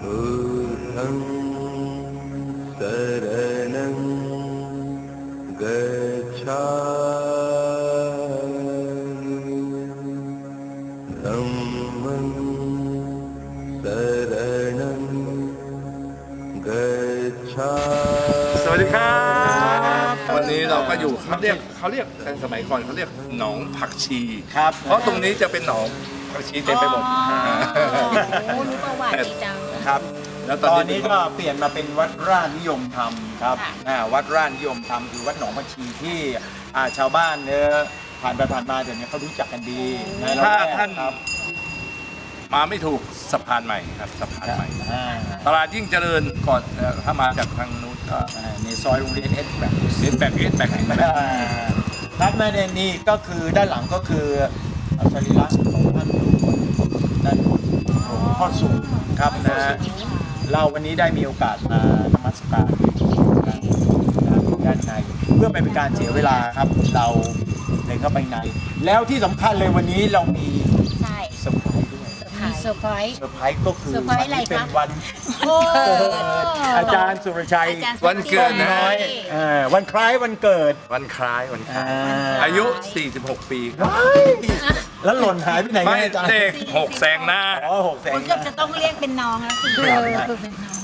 बुद्धं शरणं गच्छामि धम्मं शरणं गच्छामि สวัสดีครับ วันนี้เราก็อยู่เขาเรียกเขาเรียกกันสมัยก่อนเขาเรียกหนองผักชี ครับ เพราะตรงนี้จะเป็นหนองผักชีเต็มไปหมด โอ้โหรู้ประวัติดีจัง ครับ แล้วตตอนอนนี้นี้ก็เปลี่ยนมาเป็นวัดราชนิยมธรรมครับค่ะ อ่าวัดราชนิยมธรรมคือวัดหนองบัญชีที่อ่าชาวบ้านเนี่ยผ่านไปผ่านมาเดี๋ยวนี้เขารู้จักกันดีในละถ้าแวกท่านครับมาไม่ถูกสะพานใหม่ครับสะพานใหม่ อ่าตลาดยิ่งเจริญก่อนเอ่อถ้ามาจากทางนู้นก็อ่าในซอยโรงเรียนเอสแบบเสียนแบกเอสแบกไหนมาอ่าครับแม่เดนนี่ก็คือด้านหลังก็คือสรีระของท่านด้านบนหลวงพ่อสูง ครับนะฮะเราวันนี้ได้มีโอกาสมานมัสการด้านในเพื่อไม่เป็นการเสียเวลาครับเราเดินเข้าไปใน แล้วที่สำคัญเลยวันนี้เรามีใช่เซอร์ไพรส์ด้วยมีเซอร์ไพรส์เซอร์ไพรส์ก็คือเซอร์ไพรส์อะไรนี้เป็นคะวันโอ้เกิดอาจารย์สุรชัยอาจารย์วันเกิดนะ น้อยเอ่อวันคล้ายวันเกิดวันคล้ายวันคล้าอ่ายอายุ 46 ปีครับว้าย แล้วหล่นหายไปไหนไม่เนี่ยอาจารย์เด็กหกแซงหน้า อ๋อหกแสนคุณเกือบจะต้องเรียกเป็นน้องแล้วสิครับ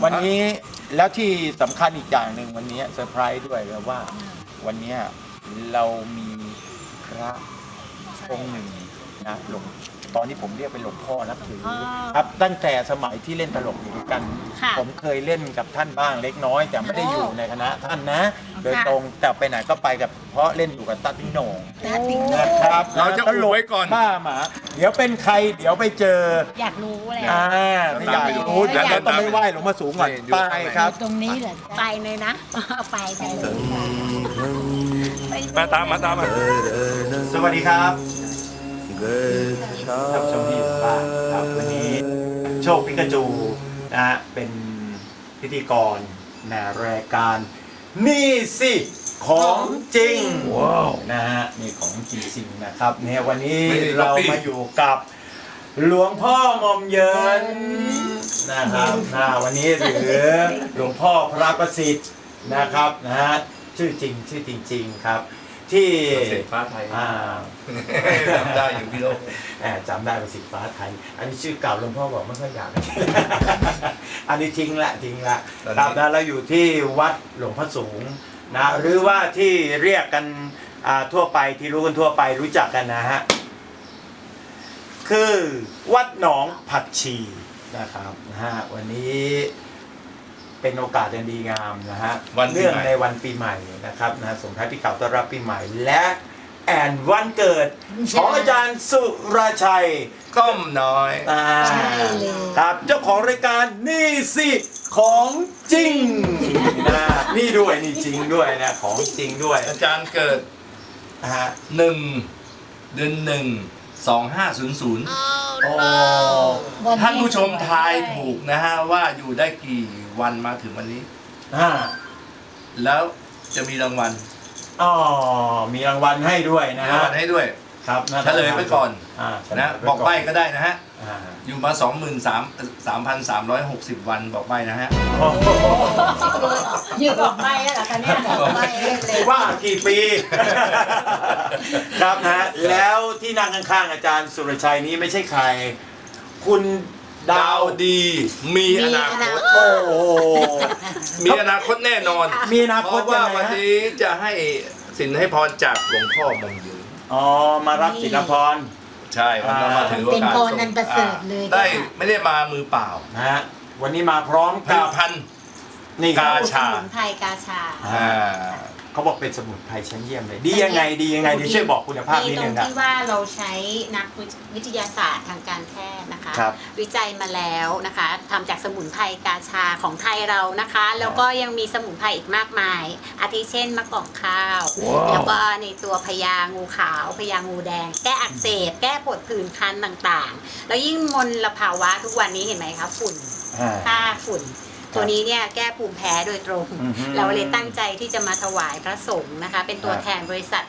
วันนี้แล้วที่สำคัญอีกอย่างหนึ่งวันนี้เซอร์ไพรส์ด้วยครับว่า วันนี้เรามีพระองค์หนึ่งะหลวงตอนนี้ผมเรียกเป็นหลวงพ่อนับถือครับตั้งแต่สมัยที่เล่นตลกอยู่ด้วยกันผมเคยเล่นกับท่านบ้างเล็กน้อย แต่ไม่ได้อยู่ในคณะท่านนะ โดยค่ตรงแต่ไปไหนก็ไปกับเพราะเล่นอยู่กับตัดพี่โหน่งนะครับเราจะรวยก่อน บ้าหมา เดี๋ยวเป็นใคร เดี๋ยวไปเจอ อยากรู้อะไร อ่าไม่อยากรู้เดี๋ยวเรต้องไม่ไหวหลวงมาสูงก่อนไปครับ ตรงนี้เหรอไปเลยนะ ไปไปเลย มาตามมาตามมา สวัสดีครับ ท่านผู้ชมที่อยู่บ้านครับวันนี้โชคพิกาจูนะฮะเป็นพิธีกรในรายการนี่สิของจริงว้าวนะฮะนี่ของจริงๆนะครับเนี่ยวันนี้ไม่ได้เราก๊อปปี้มาอยู่กับหลวงพ่อมอมเยินนะครับนะวันนี้หรือหลวงพ่อพระประสิทธิ์นะครับนะฮะชื่อจริงชื่อจริง ๆ ครับ ที่เศษฟ้าไทยอ่าจำได้อยู่พี่โลกแอบจำได้เป็นสิฟ้าไทย อันนี้ชื่อเก่าหลวงพ่อบอกไม่ค่อยอยากอันนี้ทิ้งละทิ้งละตอนนี้ครับแล้วเราอยู่ที่วัดหลวงพ่อสูงนะหรือว่าที่เรียกกันอ่าทั่วไปที่รู้กันทั่วไปรู้จักกันนะฮะคือวัดหนองผักชีนะครับนะฮะวันนี้ เป็นโอกาสอันดีงามนะฮะวันปีเนื่องใหม่ในวันปีใหม่นะครับนะส่งท้ายปีเก่าต้อนรับปีใหม่และแอนวันเกิดของอาจารย์สุรชัยก้มน้อย อ่าใช่เลย ครับเจ้าของรายการนี่สิของจริงนะนี่ด้วยนี่จริงด้วยนะของจริงด้วยอาจารย์เกิดนะฮะหนึ่งเดือนหนึ่งสองห้าศูนย์ศูนย์โอ้ท่านผู้ชมทายถูกนะฮะว่าอยู่ได้กี่ วันมาถึงวันนี้ อ่าแล้วจะมีรางวัลอ๋อมีรางวัลให้ด้วยมีนะรางฮะวัลให้ด้วยครับนะเฉลยไว้ก่อนอ่าเฉลยนะไว้บอกใบก็ได้นะฮะ อ่าอยู่มา 23,360 วันบอกใบนะฮะ โอ้โหยืนบอกไปแล้วเหรอคะเนี่ยบอกไปเล่นเลย ว่ากี่ปี ครับนะแล้วที่นั่งข้างๆอาจารย์สุรชัยนี้ไม่ใช่ใคร คุณ ดาดาววดีมีอนาคต โอ้โห มีอนาคตแน่นอนมีอนาเพคตราะว่ายังไงวันฮะนี้จะให้สินให้พรจากหลวงพ่อมงยืนอ๋อมารับศิลพร ใช่มันเรามาถือโอกาสเป็นพรอันประเสริฐเลยได้ไม่ได้มามือเปล่านะฮะวันนี้มาพร้อมผลิกัตบภัณฑ์นี่กาสมุนไพรกาชา อ่า เขาบอกเป็นสมุนไพรชั้นเยี่ยมเลย ดียังไงดียังไงเดียวช่วยบอกคุณภาพดีนิดตรนึงงนะที่ว่าเราใช้นักวิทยาศาสตร์ทางการแพทย์นะคะ ครับวิจัยมาแล้วนะคะทำจากสมุนไพรกาชาของไทยเรานะคะ แล้วก็ยังมีสมุนไพรอีกมากมาย อาทิเช่นมะกอกข้าวแล้วก็ในตัวพญางูขาวพญางูแดง แก้อักเสบ แก้ปวดผื่นคันต่างๆ แล้วยิ่งมลภาวะทุกวันนี้เห็นไหมคะฝุ่นอ่า ค่าฝุ่น ตัวนี้เนี่ยแก้ภูมิแพ้โดยตรง อือฮึ เราเลยตั้งใจที่จะมาถวายพระสงฆ์นะคะ เป็นตัวครับแทนบริษัท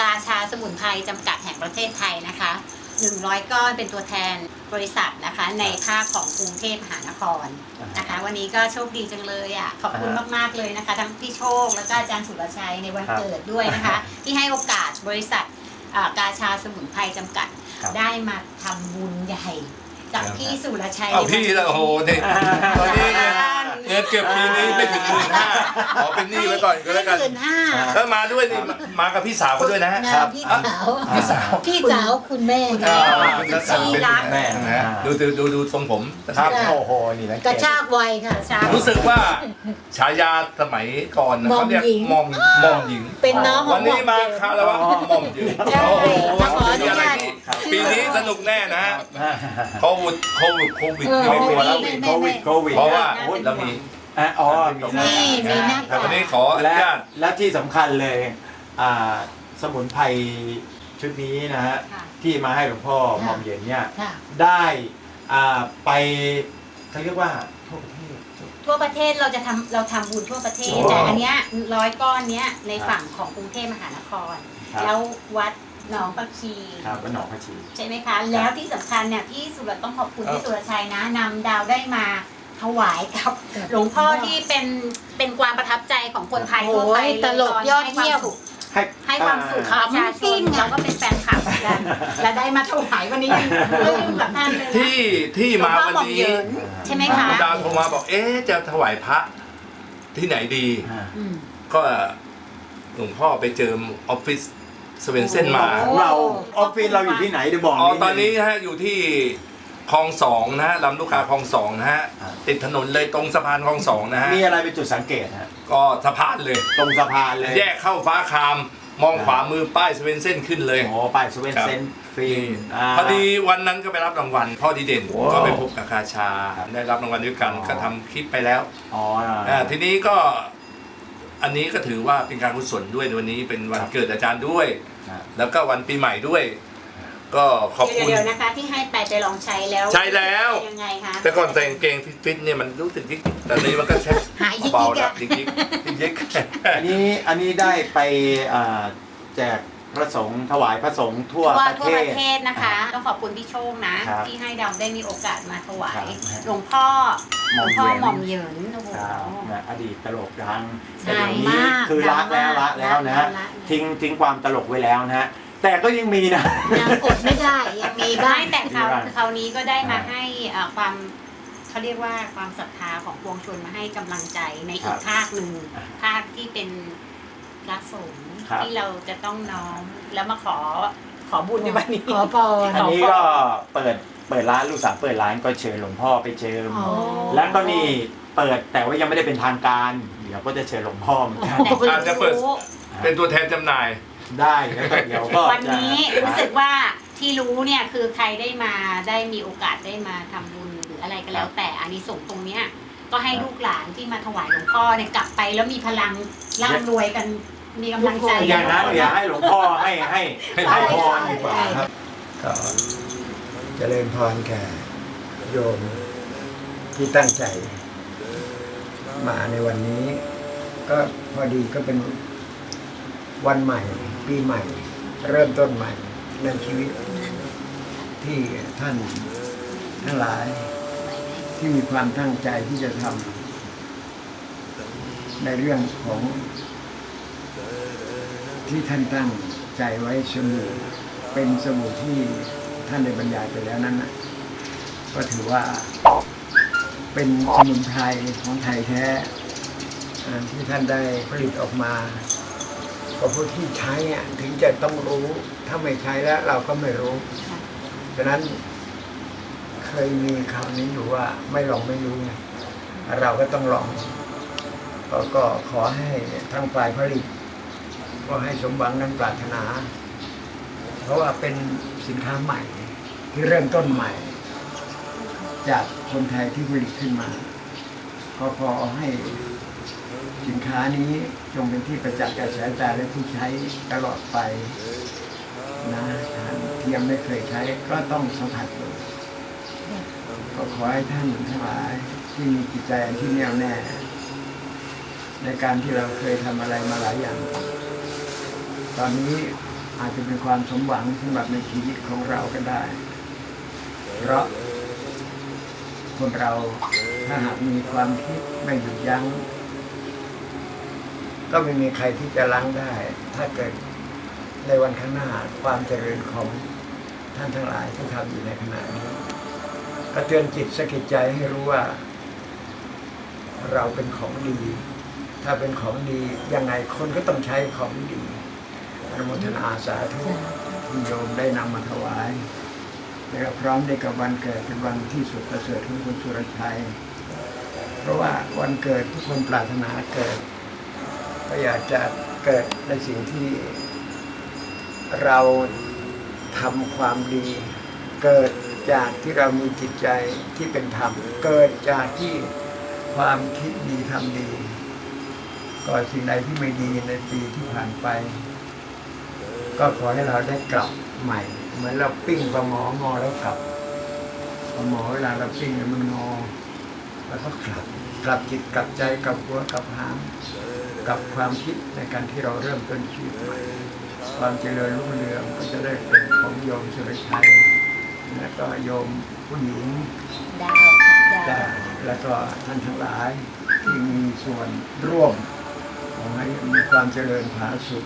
กาชาสมุนไพรจำกัดแห่งประเทศไทยนะคะ 100 ก้อนเป็นตัวแทนบริษัทนะคะ ในภาคของกรุงเทพมหานครนะคะ วันนี้ก็โชคดีจังเลยอะขอบคุณมากๆเลยนะคะ ทั้งพี่โชคแล้วก็อาจารย์สุรชัยในวันเกิดด้วยนะคะ ที่ให้โอกาสบริษัทอ่ากาชาสมุนไพรจำกัด ครับ ได้มาทำบุญใหญ่ กับพี่สุรชัยเอาในวันพี่แล้วโอ้โหเนี่ยตอนนี้เนี่ยเงินเก็บปีนี้ไม่ถึงหมื่นห้าขอเป็นหนี้ไว้ก่อนก็แล้วกัน หมื่นห้าก็มาด้วยนี่มามากับพี่สาวเขาด้วยนะฮะนะพี่สาวพี่สาวพี่สาวคุณแม่อ่าค่ะเป็นนักสัตว์เป็นแม่นะฮะดูดูดูดูทรงผมครับค่ะโอ้โห นี่นะกระชากวัยค่ะใช่รู้สึกว่าฉายาสมัยก่อนนะเขาเรียกมอมมอมหญิง เป็นน้องขวัองนนี้มาคาราวะมอมหญิงใช่โอ้โหขออนุญาตปีนี้สนุกแน่นะฮะโควิดโควิดโควิดเออ ไม่กลัวแล้วโควิดโควิดเพราะว่าโอ้ยเรามี อะอ๋อมีหน้านี่มีหน้า แต่วันนี้ขออนุและญาต และที่สำคัญเลยอ่าสมุนไพรชุดนี้นะฮะค่ะที่มาให้หลวงพ่อค่ะ หม่อมเย็นเนี่ยค่ะ ได้อ่าไปเขาเรียกว่าทั่วประเทศ ทั่วประเทศเราจะทำเราทำบุญทั่วประเทศ โอ้แต่อันเนี้ยร้อยก้อนเนี้ยในครับฝั่งของกรุงเทพมหานคร ครับ แล้ววัด หนองปักชี ครับวัดหนองพระชี ใช่ไหมคะ แล้วที่สำคัญเนี่ยพี่สุรต้องขอบคุณครับพี่สุรชัยนะนำดาวได้มาถวายกับครับ หลวงพ่อที่เป็นเป็นความประทับใจของคนไทยทั่วไปโอ้ยตลกยอดเยี่ยม ให้ความสุขอ่าให้ความสุขประชาชนเราก็เป็นแฟนคลับเหมือนกันและได้มาถวายวันนี้ยังปลื้มกับท่านเลยนะ ที่ที่หลวงมาพ่อวันหม่อมนี้เหยินใช่ไหมคะดาวโทรมาบอกเอ๊ะจะถวายพระที่ไหนดี อ่า อืม ก็หลวงพ่อไปเจอออฟฟิศ สเวนเซนมาโอ้เราออฟฟิศเราอยู่ที่ไหนเดี๋ยวบอกอ๋อ ดง ตอนนี้ฮะอยู่ที่คลองสองนะฮะลำลูกกาคลองสองนะฮะครับติดถนนเลยตรงสะพานคลองสองนะฮะมีอะไรเป็นจุดสังเกตฮะก็สะพานเลย ตรงสะพานเลยแยกเข้าฟ้าคามมองขวามือป้ายสเวนเซนขึ้นเลย โอ้ป้ายสเวนเซนฟิล์มาพอดีวันนั้นก็ไปรับรางวัลพ่อดีเด่นว้าว ก็ไปพบกับคาชาครับได้รับรางวัลด้วยกันอ๋อก็ทำคลิปไปแล้วอ๋ออ่าทีนี้ก็ อันนี้ก็ถือว่าเป็นการกุศลด้วยในวันนี้เป็นวันเกิดอาจารย์ด้วยครับแล้วก็วันปีใหม่ด้วย ก็ขอบคุณเดี๋ยวๆนะคะ ที่ให้ไปไปลองใช้แล้วใช้แล้ว ยังไงคะ แต่ก่อนใส่กางเกงฟิตๆเนี่ยมันรู้สึกยิกแต่นี้มันก็ใช้หายยิกๆเบาๆอะแล้วยิกๆยิกๆ อันนี้อันนี้ได้ไปอ่าแจก พระสงฆ์ถวายพระสงฆ์ทั่วทั่วประทั่เทวปศ ระเทศนะคะ ต้องขอบคุณพี่โชคนะ ครับที่ให้เราได้มีโอกาสมาถวายครับหลวงพ่อหหม่ลอวมงพ่อเหยินหม่อมเหยินโอ้โห ครับนะอดีตตลกดังใช่แต่เดี๋ยวนี้มากคือละแล้วละแล้วนะฮะละแล้วทิ้งทิ้งความตลกไว้แล้วนะฮะแต่ก็ยังมีนะ ยังอดไม่ได้ยังมีบ้าไม่งแต่คราวมีบ้างคราวนี้ก็ได้มาอ่าให้เอ่อความเขาเรียกว่าความศรัทธาของปวงชนมาให้กำลังใจในครัอีบกภาคหนึ่งอ่า ภาคที่เป็นพระสงฆ์ ครับ ที่เราจะต้องน้อมแล้วมาขอขอบุญในวันนี้ ขอพร อันนี้ก็เปิดเปิดร้านลูกสาวเปิดร้านก็เชิญหลวงพ่อไปเจิมอ๋อ แล้วก็นี่เปิดแต่ว่ายังไม่ได้เป็นทางการเดี๋ยวก็จะเชิญหลวงพ่อเหมือนกันโอ้โหอาจจะเปิดเป็นตัวแทนจำหน่าย ได้แล้วก็เดี๋ยวก็วันนี้รู้สึกว่าที่รู้เนี่ยคือใครได้มาได้มีโอกาสได้มาทำบุญหรืออะไรก็แล้วแต่อานิสงส์ตรงเนี้ยก็ให้ลูกหลานที่มาถวายหลวงพ่อเนี่ยกลับไปแล้วมีพลังร่ำรวยกัน มีกำลังใจอย่างนั้นเดี๋ยวให้หลวงพ่อให้ให้ให้พรดีกว่าครับก็เจริญพรแก่โยมที่ตั้งใจ มาในวันนี้ ก็พอดีก็เป็นวันใหม่ ปีใหม่ เริ่มต้นใหม่ในชีวิต ที่ท่านทั้งหลาย ที่มีความตั้งใจที่จะทำในเรื่องของ ที่ท่านตั้งใจไว้สมุเป็นสมุนที่ท่านได้บรรยายไปแล้วนั้นนะก็ถือว่าเป็นสมุนไพรของไทยแท้ที่ท่านได้ผลิตออกมาก็ผู้ที่ใช้อ่ถึงจะต้องรู้ถ้าไม่ใช้แล้วเราก็ไม่รู้ฉะนั้นเคยมีคำนี้อยู่ว่าไม่ลองไม่รู้ไงเราก็ต้องลองก็ขอให้ทั้งฝ่ายผลิต ก็ให้สมหวังนั้นปรารถนา เพราะว่าเป็นสินค้าใหม่ ที่เริ่มต้นใหม่ จากคนไทยที่ผลิตขึ้นมาก็ขอให้สินค้านี้จงเป็นที่ประจักษ์แก่สายตาและผู้ใช้ตลอดไปนะท่านที่ยังไม่เคยใช้ก็ต้องสัมผัสดูก็ขอให้ท่านทั้งหลายที่มีจิตใจที่แน่วแน่ ในการที่เราเคยทำอะไรมาหลายอย่าง ตอนนี้อาจจะเป็นความสมหวังสำหรับในชีวิตของเราก็ได้ เพราะ คนเราถ้าหากมีความคิดไม่หยุดยั้ง ก็ไม่มีใครที่จะล้างได้ ถ้าเกิดในวันข้างหน้าความเจริญของท่านทั้งหลายที่ทำอยู่ในขณะนี้กระเตือนจิตสะกิดใจให้รู้ว่า เราเป็นของดี ถ้าเป็นของดียังไงคนก็ต้องใช้ของดี นุโมทนาสาธุคุณโยมได้นำมาถวายและพร้อมในกับวันเกิดเป็นวันที่สุดประเสริฐของคุณสุรชัย เพราะว่าวันเกิดทุกคนปรารถนาเกิด ก็อยากจะเกิดในสิ่งที่เราทำความดี เกิดจากที่เรามีจิตใจที่เป็นธรรม เกิดจากที่ความคิดดีทำดี ก็สิ่งใดที่ไม่ดีในปีที่ผ่านไป ก็ขอให้เราได้กลับใหม่ เหมือนเราปิ้งปลาหมองอแล้วกลับปลาหมอเวลาเราปิ้งเนี่ยมันงอ แล้วก็กลับกลับจิตกลับใจกลับหัวกลับหางกลับความคิดในการที่เราเริ่มต้นชีวิตใหม่ความเจริญรุ่งเรืองก็จะได้เป็นของโยมสุรชัยและก็โยมผู้หญิงดาวค่ะดาจ้าวแล้วก็ท่านทั้งหลายที่มีส่วนร่วมขอให้มีความเจริญผาสุข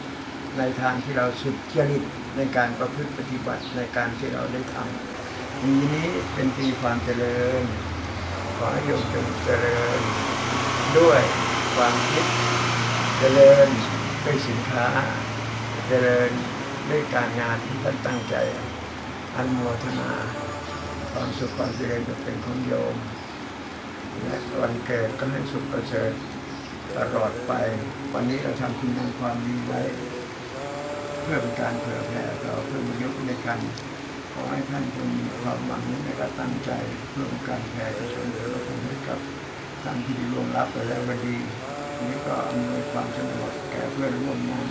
ในทางที่เราสุดจริตในการประพฤติปฏิบัติในการที่เราได้ทำปีนี้เป็นปีความเจริญ ขอให้โยมจงเจริญ ด้วยความคิดเจริญด้วยสินค้า เจริญด้วยการงานที่ท่านตั้งใจ อันโมทนา ความสุขความเจริญจะเป็นของโยม และวันเกิดก็ให้สุขประเสริฐตลอดไป วันนี้เราทำคุณงามความดีไว้ พื่อเป็นการเผื่อแผ่ต่อเพื่อมยุคในกันขอให้ท่านจงมีความหวังในการตั้งใจเพื่อเป็นการแผ่ชนเหลือผลให้กับท่านที่ได้ร่วงรับไปแล้ววันดีนี้ก็อำนวยความสะดวกแก่เพื่อนร่วมงาน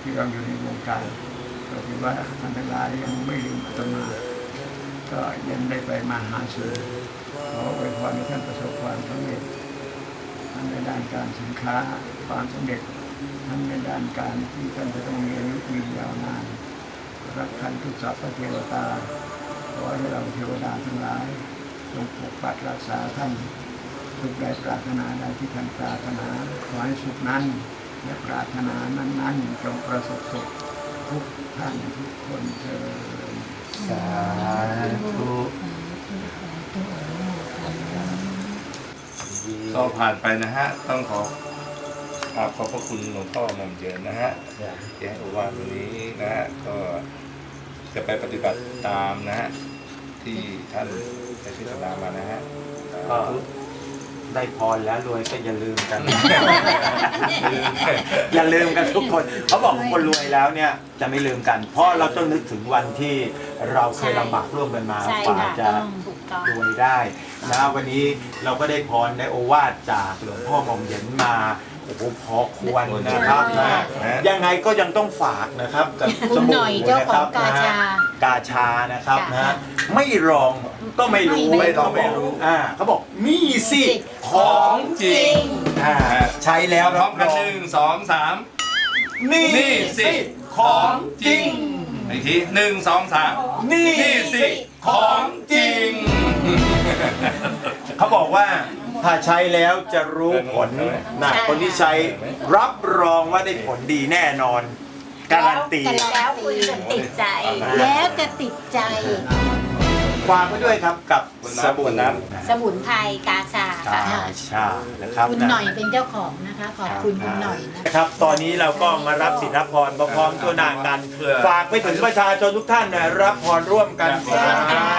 ที่เราอยู่ในวงการเราคิดว่าท่านทั้งหลายยังไม่ลืมอาตมา ก็ยังได้ไปมาหาสู่ขออวยพรให้ท่านประสบความสำเร็จทั้งในด้านการสินค้าความสำเร็จ ทั้งในด้านการที่ท่านจะต้องมีอายุยืนยาวนานรักคันทุกสัพพะเทวตาขอให้เราเทวดาทั้งหลายจงปกปักรักษาท่านทุกใดปรารถนาใดที่ท่านปรารถนาขอให้สุขนั้นและปรารถนานั้นๆจงประสบสุขทุกท่านทุกคนเถิดสาธุก็ผ่านไปนะฮะ ต้องขอ กราบขอบพระคุณหลวงพ่อหม่อมเยินนะฮะที่ให้โอวาทวันนี้นะฮะก็จะไปปฏิบัติตามนะฮะที่ท่านได้พิจารณามานะฮะก็ได้พรแล้วรวยก็อย่าลืมกัน อย่าลืมกันทุกคนเขาบอกคนรวยแล้วเนี่ยจะไม่ลืมกัน เพราะเราต้องนึกถึงวันที่เราเคยลำบากร่วมกันมาใช่กว่าค่ะจะถูกต้อง รวยได้นะวันนี้เราก็ได้พรได้โอวาทจากหลวงพ่อหม่อมเหย็นมา โอ้โหพอควรนะครับใช่นะยังไงก็ยังต้องฝากนะครับกับคุณหน่อยเจ้าของกาชากาชานะครับค่ะนะไม่ลองก็ไม่รู้ไม่ลองไม่รู้อ่าเขาบอกนี่สิของจริงอ่าใช้แล้วพร้อมกันหนึ่งสองสามนี่นี่สิของจริงอีกทีหนึ่งสองสามนี่นี่สิของจริง เขาบอกว่า ถ้าใช้แล้วจะรู้ผลนะคนที่ใช้รับรองว่าได้ผลดีแน่นอน การันตี แล้วคุณจะติดใจ แล้วจะติดใจ ฝากไว้ด้วยครับกับวันสน้ำบู่วันน้สมุนไพรกาชาค่ะกาชานะครับคุณหน่อยเป็นเจ้าของนะคะ ขอบคุณคุณหน่อยนะคะนะครับ ตอนนี้เราก็มารับสินรับพรพร้อมๆตัวหน้ากัน ฝากไปถึงประชาชนทุกท่านนะรับพรร่วมกันสา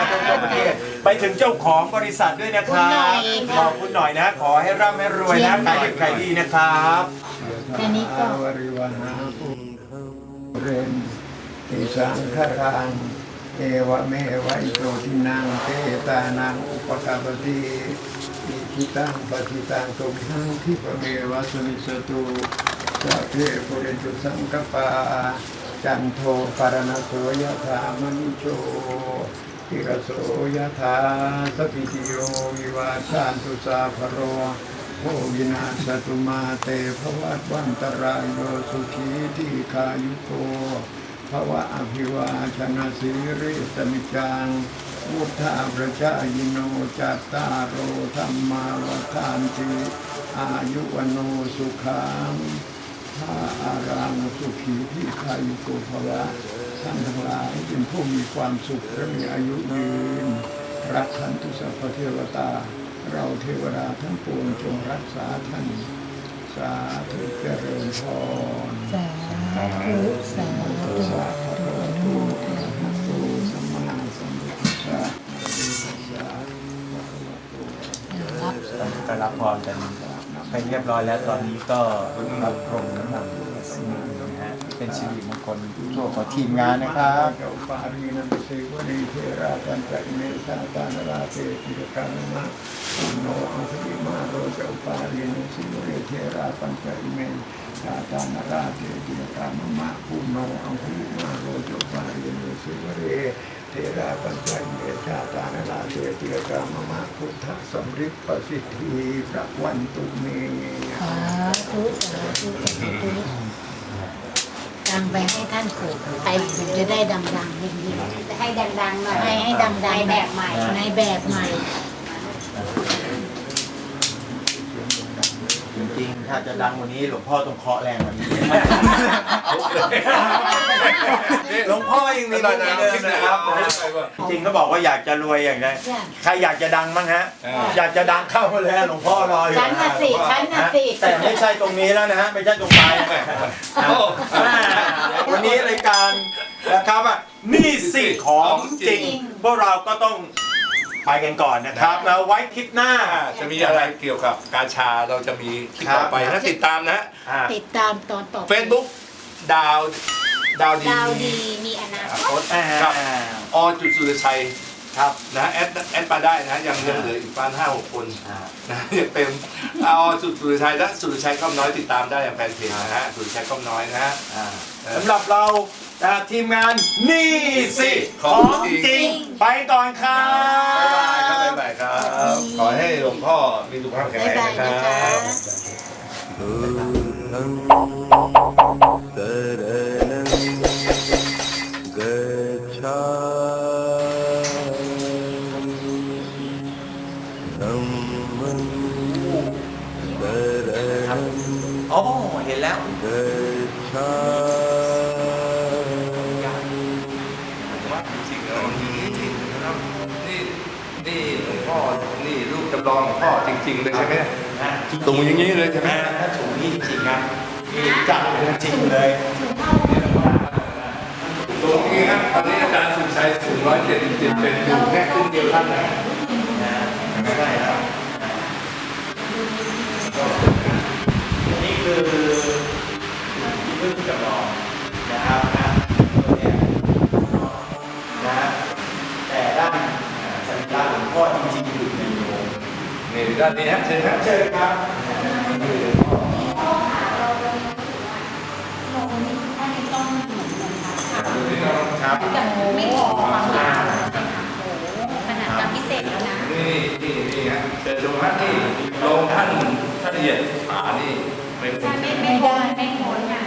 ธุทั่วประเทศ ไปถึงเจ้าของบริษัทด้วยนะครับคุณหน่อยขอบคุณหน่อยนะ ขอให้ร่ำให้รวยนะขายดีขายดีนะครับแค่นี้ก็วริวหาภูเรนติสังขรังเอวะเมวะอิโตทินังเตตานังอุปกาปติอิทิตังปฏิตังตุมหังทิปะเมวะสมิสตุสัพเพปุเรนตุสังกปาจันโทปารณโสยถามณิโช ติรโสยถาสพิติโยวิวาชานตุสาภโรโภวินาศตุมาเตภวัตวันตรายโยสุขีทีคายุโกภวะอภิวาชนะสีริสมิจังพุทธาประชายโนจัตตารโอธรรมาวทานติอายุวโนสุขังพระอารังสุขีที่ใครโกภวะ ท่านทั้งหลายเป็นผู้มีความสุขและมีอายุยืน รักขันตุสัพเทวตา เราเทวดาทั้งปวงจงรักษาท่าน สาธุเจริญพรสาธุสาธุสาธุอนุโมทนาตุสัมมาสัมพุทธัสสะสาธุรับก็รับพรกันไปเรียบร้อยแล้วตอนนี้ก็รับพรมน้ำมนต์นะฮะ เป็นสิริมงคลทั่วของทีมงานนะครับเจ้าปารีนันตเสวนีเทราปัญจเมตตาตานราเตติกานะมะโนอังคติมาโรเจ้าปารีนันสิวเรเทราปัญจเมตตาตานราเตติกานะมะภูโนอังคติมาโรเจ้าปารีนันสิวเรเทราปัญจเมตตาตานราเตติกานะมะพุทธสมฤทธิ์ประสิทธิพระวันตุเมสาธุสาธุสาธุ ตังไปให้ท่านปลูกไปจะได้ดังๆยิ่งให้ดังๆหน่อยๆให้ให้ดังๆในแบบใหม่ในแบบใหม่ ถ้าจะดังกวันนี้หลวงพ่อต้องเคาะแรงกว่านี้ หลวงพ่อยังมีมุกเหมือนเดิมนะครับ จริงๆเขาบอกว่าอยากจะรวยอย่างไรจ้ะใครอยากจะดังบ้างฮะอ่าอยากจะดังเข้ามาเลยฮะหลวงพ่อรออยู่ฉันน่ะสิฉันน่ะสิแต่ไม่ใช่ตรงนี้แล้วนะฮะไม่ใช่ตรงปลายนะอ่าวันนี้รายการนะครับอะนี่สิของจริงพวกเราก็ต้อง ไปกันก่อนนะครับ แล้วไว้คลิปหน้าอ่าจะมีอะไรเกี่ยวกับการชาเราจะมีคลิปต่อไปนะติดตามนะอ่าติดตามตอนต่อไปเฟซบุ๊กดาวดาวดีดาวดีมีอนาคตอ่าครับอจุดสุรชัยครับนะแอดแอดมาได้นะยังยังเหลืออีกประมาณห้าหกคนอ่านะยังเต็มเอาสุดสุรชัยและสุรชัยก้อมน้อยติดตามได้ในแฟนเพจนะฮะสุรชัยก้อมน้อยนะฮะอ่าสำหรับเรา จากทีมงานนี่สิของจริง ไปก่อนครับบ๊ายบายครับบ๊ายบายครับ ขอให้หลวงพ่อมีสุขภาพแข็งแรงนะครับ จำลองหลวงพ่อจริง ๆ เลยใช่ไหมนะสูงอย่างนี้เลยใช่ไหมถ้าสูงนี่จริงๆครับนี่จับจริงเลยสูงจริงครับตอนนี้อาจารย์สุชัยสูงร้อยเจ็ดสิบเจ็ดเป็นอยู่แค่ครึ่งเดียวท่านนะนะใช่ครับนี่คือที่เพิ่งจำลอง นี่ด้านนี้ฮะเชิญครับเชิญครับครับกับไม่มีความยาวขนาดการพิเศษแล้วนะนี่นี่นี่ฮะเชิญชมฮะนี่โรงท่านท่านละเอียดผานี่ไม่ไม่ไม่ไม่ได้ไม่โหนอะ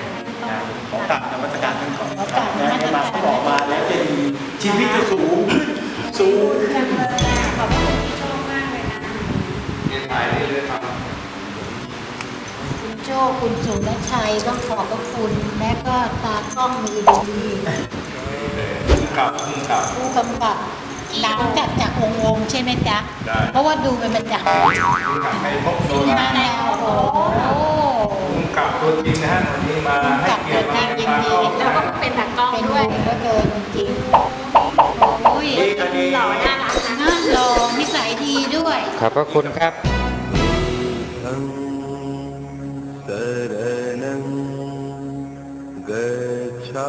ของกลับนวัตการท่านก่อนขอกราบนมัสการให้มาบอกมาแล้วจะดีชีวิตจะสูงขึ้นสูงขึ้นจังเลยอะขอบคุณ เรียนถ่ายนี่เลยครับ คุณโจ้คุณสุรชัยต้องขอบพระคุณ และก็ตากล้องมือดีกลับกลับ ผู้กำกับหนังจากจากองค์องค์ใช่ไหมจ๊ะ ได้ เพราะว่าดูเป็นประจำให้พบสิตัวงมามาแนวโอ้โหกลับตัวจริงนะฮะวันนี้มาให้เกียรติมาจริงมาๆก็แล้วก็เป็นตากล้องเป็นด้วยบุญก็เกินจริงโอ้ยนี่อันนี้หล่อน่ารักนะ น่าหล่อนิสัยดีด้วย ขอบพระคุณครับ शरणं गच्छा